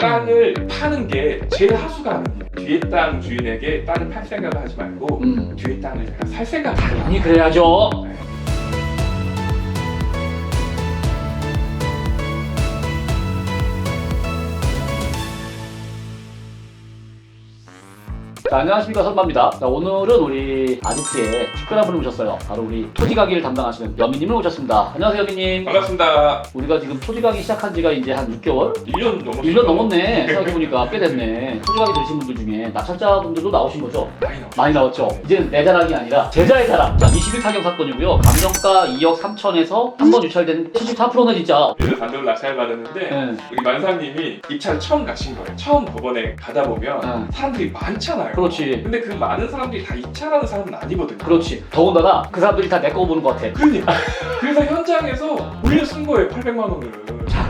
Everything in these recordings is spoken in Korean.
땅을 파는 게 제일 하수가 일. 뒤에 땅 주인에게 땅을 팔 생각을 하지 말고 음. 뒤에 땅을 살 생각을 하는 당연히 그래야죠. 자, 안녕하십니까 선바입니다. 자, 오늘은 우리 아지트에 특별한 분을 모셨어요. 바로 우리 토지가기를 담당하시는 여미님을 모셨습니다. 안녕하세요 여미님. 반갑습니다. 우리가 지금 토지가기 시작한 지가 이제 한 6개월? 1년 넘었어요. 1년 넘었네. 생각해보니까 꽤 됐네. 토지가기 들으신 분들 중에 낙찰자분들도 나오신 거죠? 많이 넘었어요. 많이 나왔죠. 이제는 내 자랑이 아니라 제자의 자랑. 자, 21 타경 사건이고요. 감정가 2억 3천에서 한 번 유찰된 74%는 진짜. 그래서 단독 낙찰 받았는데 예. 우리 만사님이 입찰 처음 가신 거예요. 처음 법원에 가다 보면 응. 사람들이 많잖아요. 그렇지. 근데 그 많은 사람들이 다 입찰하는 사람은 아니거든요. 그렇지. 더군다나 그 사람들이 다 내 거 보는 것 같아. 그러니까 그래서 현장에서 올려 쓴 거예요 800만 원을.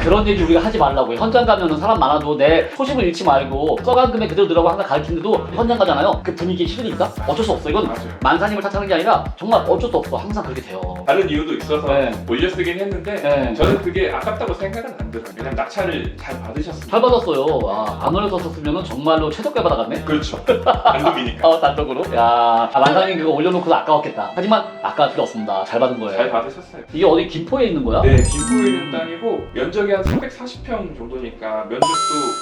자, 그런 얘기 우리가 하지 말라고요. 현장 가면은 사람 많아도 내 소식을 잃지 말고 써간 금액 그대로 들어가고 항상 가르치는데도 현장 가잖아요. 그 분위기에 싫으니까 어쩔 수 없어. 이건 맞아요. 만사님을 탓하는 게 아니라 정말 어쩔 수 없어. 항상 그렇게 돼요. 다른 이유도 있어서 네. 올려 쓰긴 했는데 네. 저는 그게 아깝다고 생각은 안 들어요. 왜냐면 낙찰을 잘 받으셨으니까. 잘 받았어요. 아, 안 올려줬었으면 정말로 최저가 받아갔네. 그렇죠. 단독이니까. 어, 단독으로? 야, 아, 만상님 그거 올려놓고도 아까웠겠다. 하지만 아까울 필요 없습니다. 잘 받은 거예요. 잘 받으셨어요. 이게 어디 김포에 있는 거야? 네, 김포에 있는 땅이고 면적이 한 340평 정도니까 면적도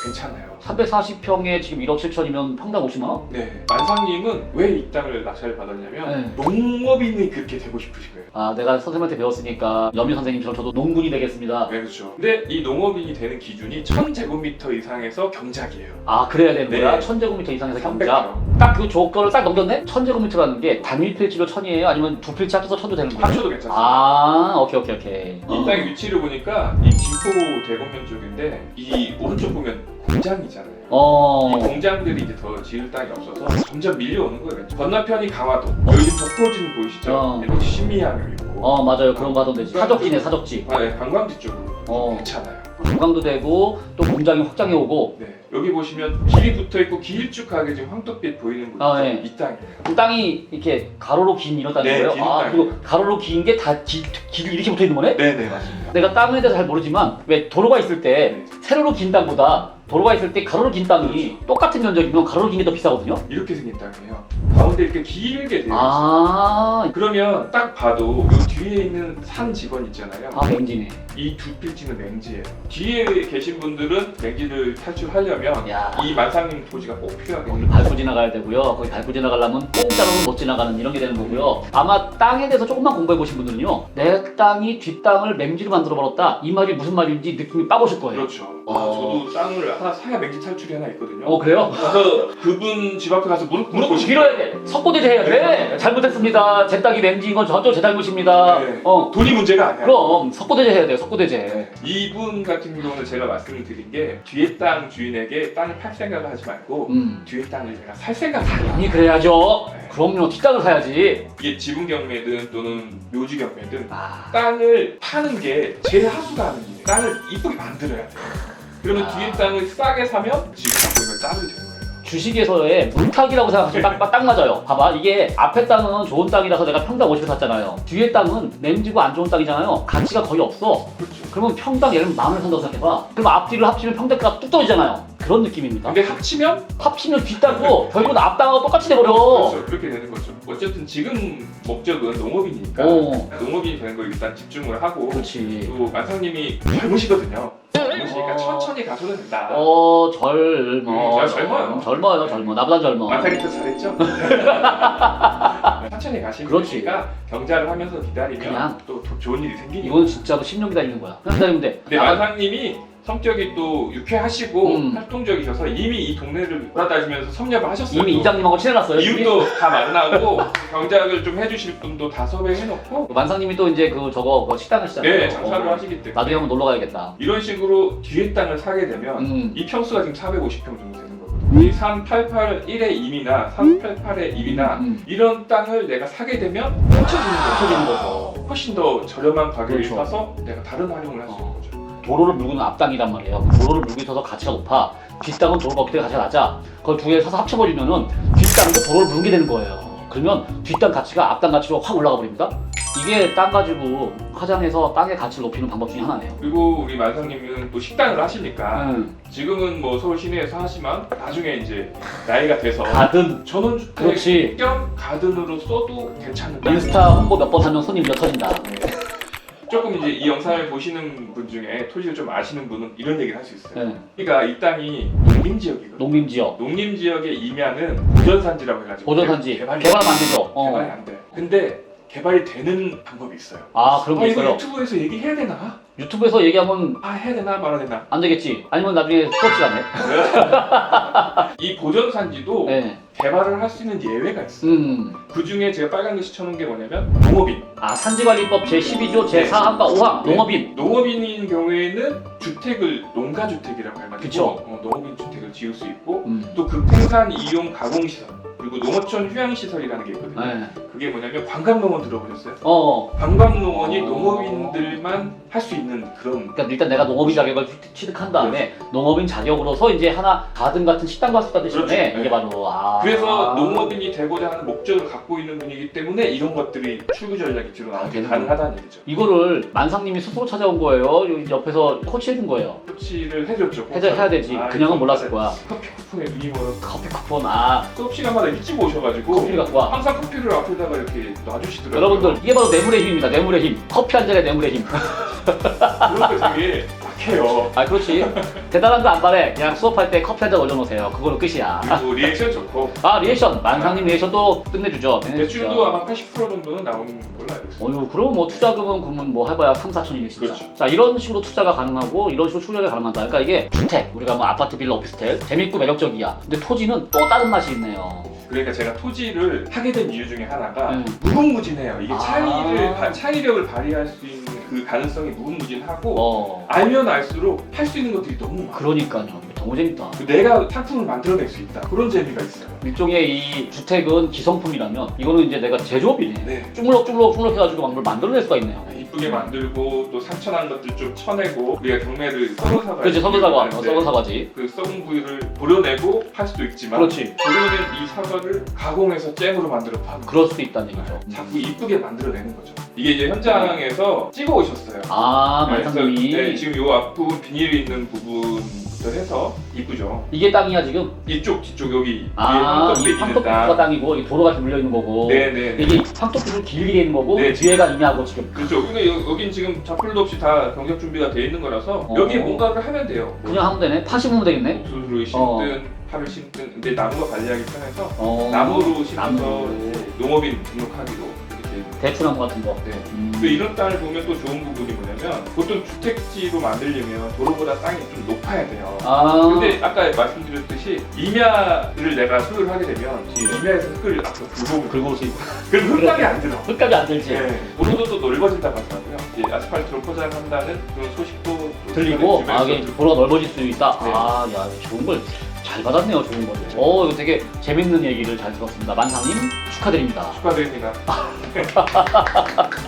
괜찮아요. 340평에 지금 1억 7천이면 평당 50만 원? 네, 만상님은 왜 이 땅을 낙찰을 받았냐면 네. 농업인이 그렇게 되고 싶으신 거예요. 아, 내가 선생님한테 배웠으니까 여미 선생님처럼 저도 농군이 되겠습니다. 네, 그렇죠. 근데 이 농업인이 되는 기준이 1000제곱미터 이상에서 경작이에요. 아, 그래야 되는 네. 거야? 1000제곱미터 이상에서 경작. 300평. 딱 그 조건을 딱 넘겼네? 1000제곱미터라는 게 단일 필지로 1000이에요? 아니면 두 필지 합쳐서 1000도 되는 거예요? 합쳐도 괜찮습니다. 아, 오케이, 오케이, 오케이. 이 땅의 위치를 보니까 이 김포 대공면 쪽인데 이 오른쪽 보면 공장이잖아요. 이 어, 공장들이 이제 더 지을 땅이 없어서 점점 밀려오는 거예요. 건너편이 강화도. 여기 독도진 보이시죠? 어. 심리항 있고. 어, 맞아요. 그런 거 하던데. 사적지네, 사적지. 아, 네, 관광지 쪽으로 어. 괜찮아요. 관광도 되고, 또 공장이 확장해 오고, 네, 여기 보시면 길이 붙어 있고 길쭉하게 지금 황토빛 보이는 곳이 아, 네. 이 땅이에요. 그 땅이 이렇게 가로로 긴 이런 네, 거예요? 긴 아, 땅. 그리고 가로로 긴 게 다 길이 이렇게 붙어 있는 거네? 네, 네, 맞습니다. 내가 땅에 대해서 잘 모르지만 왜 도로가 있을 때 네. 세로로 긴 땅보다 도로가 있을 때 가로로 긴 땅이 똑같은 면적이면 가로로 긴 게 더 비싸거든요? 이렇게 생긴 땅이에요. 가운데 이렇게 길게 되어 있어요. 아, 그러면 딱 봐도 이 뒤에 있는 산 직원 있잖아요. 아 맹지네. 이 두 필지는 맹지예요. 뒤에 계신 분들은 맹지를 탈출하려면 야. 이 만상님 토지가 꼭 거기 필요하거든요. 밟고 지나가야 되고요. 거기 밟고 지나가려면 공짜로는 못 지나가는 이런 게 되는 거고요. 아마 땅에 대해서 조금만 공부해 보신 분들은요. 내 땅이 뒷땅을 맹지로 만들어 버렸다. 이 말이 무슨 말인지 느낌이 빠보실 거예요. 그렇죠. 아, 어. 저도 땅을 하나 사야 맹지 탈출이 하나 있거든요. 어 그래요? 그래서 그분 집 앞에 가서 무릎 무릎 꿇고 빌어야 돼. 석고대제 해야 돼. 잘못했습니다. 제 땅이 맹지인 건 저쪽 제 잘못입니다. 네. 어 돈이 문제가 아니야. 그럼 석고대제 해야 돼요. 석고대제. 네. 이분 같은 경우는 제가 말씀을 드린 게 뒤에 땅 주인 에게 땅을 팔 생각을 하지 말고 음. 뒤에 땅을 내가 살 생각을 하냐. 아니 그래야죠. 네. 그럼요. 뒷땅을 사야지. 이게 지분 경매든 또는 묘지 경매든 아. 땅을 파는 게 제일 하수가 하는 일이에요. 땅을 이쁘게 만들어야 돼. 그러면 아. 뒤에 땅을 싸게 사면 지금 갖고 있는 걸 따면 되는 거예요. 주식에서의 물타기라고 생각하시면 딱, 딱, 딱 맞아요. 봐봐. 이게 앞에 땅은 좋은 땅이라서 내가 평당 50에 샀잖아요. 뒤에 땅은 맹지고 안 좋은 땅이잖아요. 가치가 거의 없어. 그렇죠. 그러면 평당 예를 들면 만 원을 산다고 생각해봐. 그럼 앞뒤를 합치면 평대가 뚝 떨어지잖아요. 그런 느낌입니다. 근데 합치면 합치면 뒷땅고 결국은 앞땅하고 똑같이 돼버려. 그렇죠. 그렇게 되는 거죠. 어쨌든 지금 목적은 농업이니까 어. 농업인이 되는 거 일단 집중을 하고 그렇지. 또 만상님이 젊으시거든요. 젊으시니까 어. 천천히 가셔도 된다. 어, 젊어. 음, 야, 젊어요. 젊어요, 젊어. 나보단 젊어. 더 잘했죠? 천천히 가시면 그렇지. 되니까 경자를 하면서 기다리면 그냥. 또더 좋은 일이 생기니까. 이건 진짜로 10년 기다리는 거야. 그냥 기다리면 돼. 근데 나가- 만상님이 성격이 또 유쾌하시고 음. 활동적이셔서 이미 이 동네를 돌아다니면서 섭렵을 하셨어요. 이미 이장님하고 친해놨어요. 이웃도 다 만나고 경작을 좀 해주실 분도 다 섭외해놓고 만상님이 또 이제 그 저거 그 식당을 시작해요. 네 장사를 어. 하시기 때문에 나중에 한번 놀러 가야겠다. 이런 식으로 뒤에 땅을 사게 되면 음. 이 평수가 지금 450평 정도 되는 거거든요. 이 388-1의 2이나 388의 2이나 음. 이런 땅을 내가 사게 되면 훔쳐지는 거죠. 거죠. 훨씬 더 저렴한 가격에 그렇죠. 사서 내가 다른 활용을 할 수 있는 거죠. 도로를 물고 있는 앞땅이란 말이에요. 도로를 물고 있어서 가치가 높아. 뒷땅은 도로가 없기 때문에 가치가 낮아. 그걸 두개 사서 합쳐버리면은 뒷땅도 도로를 물게 되는 거예요. 그러면 뒷땅 가치가 앞땅 가치로 확 올라가 버립니다. 이게 땅 가지고 화장해서 땅의 가치를 높이는 방법 중에 하나네요. 그리고 우리 만상님은 또 식당을 하시니까 음, 지금은 뭐 서울 시내에서 하지만 나중에 이제 나이가 돼서 가든 전원주택 그렇지. 겸 가든으로 써도 괜찮은 인스타 홍보 몇 번 하면 손님 몇 터진다. 네. 조금 이제 이 영상을 보시는 분 중에 토지를 좀 아시는 분은 이런 얘기를 할 수 있어요. 네. 그러니까 이 땅이 농림 지역이거든요. 농림 지역, 농림 지역의 이면은 보전산지라고 해가지고 보존산지 개발이, 개발하면 안 되죠. 개발이 어. 안 돼. 근데 개발이 되는 방법이 있어요. 아 그런 아 게 이거 있어요. 유튜브에서 얘기해야 되나? 유튜브에서 얘기하면 아 해야 되나 말아야 되나? 안 되겠지. 아니면 나중에 수업 시간에. 이 보전산지도 네. 개발을 할 수 있는 예외가 있어요. 음. 그 중에 제가 빨간 글씨 쳐놓은 게 뭐냐면 농업인. 아 산지관리법 제 12조 제 네. 4항과 5항 네. 농업인. 농업인인 경우에는 주택을 농가주택이라고 해가지고 그쵸. 어, 농업인 주택을 지을 수 있고 음. 또 급풍산 이용 가공시설 그리고 농어촌 휴양시설이라는 게 있거든요. 네. 그게 뭐냐면 관광농원 들어보셨어요? 어. 관광농원이 어. 농업인들만 할 수 있는 그런 그러니까 일단 내가 농업인 자격을 취- 취득한 다음에 농업인 자격으로서 이제 하나 가든 같은 식당 갔을 때 그렇죠. 시절에 네. 이게 바로 아. 그래서 농업인이 되고자 하는 목적을 갖고 있는 분이기 때문에 이런 것들이 출구 전략이 뒤로 나오게 되는 가능하다는 얘기죠. 이거를 만상님이 스스로 찾아온 거예요. 여기 옆에서 코치해준 거예요. 코치를 해줬죠. 해야, 해야 되지. 아, 그냥은 몰랐을 거야. 커피 쿠폰에 멀어. 커피 쿠폰 아 수업 시간마다 일찍 오셔가지고 커피 갖고 와. 항상 커피를 앞에다 가 이렇게 놔주시더라고요. 여러분들 이게 바로 뇌물의 힘입니다. 뇌물의 힘. 커피 한 잔에 뇌물의 힘. 그런 거 되게 약해요. 아 그렇지. 대단한 거 안 바래. 그냥 수업할 때 커피 한 잔 올려놓으세요. 그걸로 끝이야. 그리고 리액션 좋고 아 리액션 만상님 리액션도 끝내주죠. 대출도 아마 80% 정도는 나오는 걸로 알고 있어요. 어유 그럼 뭐 투자금은 그러면 뭐 해봐야 3, 4천이겠 진짜. 그렇죠. 자 이런 식으로 투자가 가능하고 이런 식으로 출력이 가능하다. 그러니까 이게 주택 우리가 뭐 아파트, 빌라, 오피스텔 재밌고 매력적이야. 근데 토지는 또 다른 맛이 있네요. 그러니까 제가 토지를 하게 된 이유 중에 하나가 음. 무궁무진해요. 이게 아. 차이를 바- 차이력을 발휘할 수 있는 그 가능성이 무궁무진하고 어 알면 알수록 할 수 있는 것들이 너무 많아. 그러니까요. 너무 재밌다. 내가 상품을 만들어낼 수 있다. 그런 재미가 있어요. 일종의 이 주택은 기성품이라면 이거는 이제 내가 제조업이네. 네. 쭈물럭 쭈물럭 쭈물럭 해가지고 막 뭘 만들어낼 수가 있네요. 이쁘게 만들고 또 상처난 것들 좀 쳐내고 우리가 경매를 썩은 사과 그렇지 썩은 사과, 어, 썩은 사과지. 그 썩은 부위를 도려내고 팔 수도 있지만 그렇지. 도려낸 이 사과를 가공해서 잼으로 만들어 파는 그럴 수도 있다는 얘기죠. 자꾸 이쁘게 만들어내는 거죠. 이게 이제 현장에서 찍어 오셨어요. 아 네, 그래서 만상님이 네, 지금 요 앞부분 비닐이 있는 부분부터 해서 이쁘죠. 이게 땅이야 지금. 이쪽 뒤쪽 여기 아, 이 황토빛 땅. 땅이고 이 도로가 물려 있는 거고. 네네. 이게 황토빛으로 길게 돼 있는 거고 네. 뒤에가 임야고 지금. 그렇죠. 근데 여- 여긴 지금 작물도 없이 다 경작 준비가 돼 있는 거라서 어. 여기에 뭔가를 하면 돼요. 뭐 그냥 하면 되네. 파시면 되겠네. 옥수수를 어. 심든 파를 심든 근데 나무가 관리하기 편해서 어. 나무로 심어서 나무. 농업인 등록하기로 대추나무 같은 거. 네. 음. 근데 이런 땅을 보면 또 좋은 부분이 뭐냐면 보통 주택지로 만들려면 도로보다 땅이 좀 높아야 돼요. 아. 근데 아까 말씀드렸듯이 임야를 내가 소유를 하게 되면 이 임야에서 흙을 앞으로 긁어오면 긁어올 수 있고. 그럼 흙값이 안 들어. 흙값이 안 들지. 네. 도로도 또 넓어진다고 하더라고요. 이제 아스팔트로 포장한다는 그런 소식도 또 들리고 아 이게 도로가 넓어질 수 있다. 네. 아, 야 좋은 걸 잘 받았네요, 좋은 걸. 어, 이거 되게 재밌는 얘기를 잘 들었습니다. 만상님 축하드립니다. 축하드립니다.